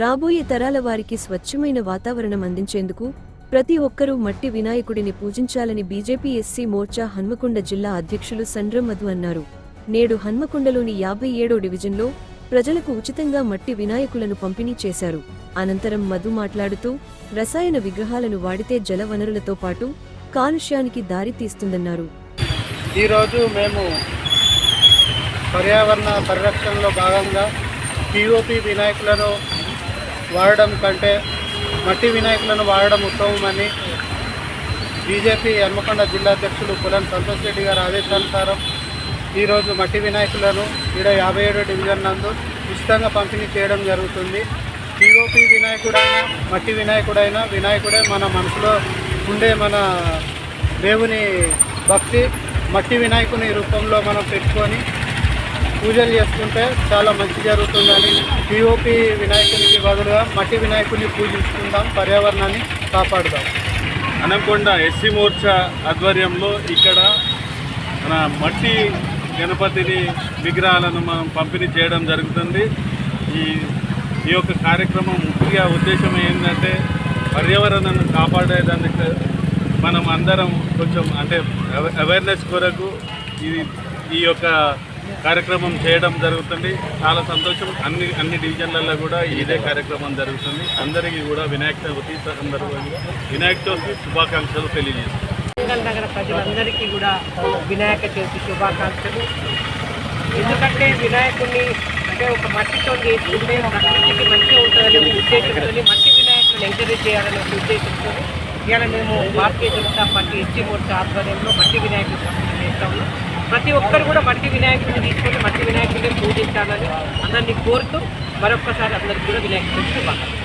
రాబోయే తరాల వారికి స్వచ్ఛమైన వాతావరణం అందించేందుకు ప్రతి ఒక్కరూ మట్టి వినాయకుడిని పూజించాలని బీజేపీ ఎస్సీ మోర్చా హన్మకొండ జిల్లా అధ్యక్షులు సండ్రం మధు అన్నారు. నేడు హన్మకొండలోని యాభై ఏడో డివిజన్లో ప్రజలకు ఉచితంగా మట్టి వినాయకులను పంపిణీ చేశారు. అనంతరం మధు మాట్లాడుతూ రసాయన విగ్రహాలను వాడితే జల వనరులతో పాటు కాలుష్యానికి దారి తీస్తుందన్నారు. ఈరోజు మేము పర్యావరణ పరిరక్షణలో భాగంగా పిఓపి వినాయకులను వాడడం కంటే మట్టి వినాయకులను వాడడం ఉత్తమమని బీజేపీ హన్మకొండ జిల్లా అధ్యక్షులు పులన్ సంతోష్ రెడ్డి గారి ఆదేశానుసారం ఈరోజు మట్టి వినాయకులను ఈడ యాభై ఏడో డివిజన్ నందు ఉచితంగా పంపిణీ చేయడం జరుగుతుంది. పిఓపి వినాయకుడైనా మట్టి వినాయకుడైనా వినాయకుడే మన మనసులో ఉండే మన దేవుని భక్తి మట్టి వినాయకుని రూపంలో మనం పెట్టుకొని పూజలు చేసుకుంటే చాలా మంచి జరుగుతుందని పిఓపి వినాయకునికి బదులుగా మట్టి వినాయకుడిని పూజించుకుందాం పర్యావరణాన్ని కాపాడుదాం. అనకొండ ఎస్సీ మోర్చా ఆధ్వర్యంలో ఇక్కడ మన మట్టి గణపతిని విగ్రహాలను మనం పంపిణీ చేయడం జరుగుతుంది. ఈ ఈ యొక్క కార్యక్రమం ముఖ్య ఉద్దేశం ఏంటంటే పర్యావరణాన్ని కాపాడేదానికి మనం అందరం కొంచెం అంటే అవేర్నెస్ కొరకు ఈ ఈ యొక్క కార్యక్రమం చేయడం జరుగుతుంది. చాలా సంతోషం. అన్ని అన్ని డివిజన్లలో కూడా ఇదే కార్యక్రమం జరుగుతుంది. అందరికీ కూడా వినాయక చవితి సందర్భంగా వినాయక చవితి శుభాకాంక్షలు తెలియజేస్తాం నగర ప్రజలందరికీ కూడా వినాయక చవితి శుభాకాంక్షలు. ఎందుకంటే వినాయకుడిని అంటే ఒక మట్టితో చేసుకుంటే ప్రకృతికి మంచిగా ఉంటుందని ఉద్దేశంతో మట్టి వినాయకుడిని ఎంకరేజ్ చేయాలనే ఒక ఉద్దేశంతో ఇవాళ మేము భారతీయ జనతా పార్టీ ఎస్టీ మోర్చా ఆధ్వర్యంలో మట్టి వినాయకుడు చేస్తాము ప్రతి ఒక్కరు కూడా మట్టి వినాయకుడిని తీసుకొని మట్టి వినాయకుడిని పూజించాలని అందరినీ కోరుతూ మరొక్కసారి అందరికీ కూడా వినాయక శుభాకాంక్షలు.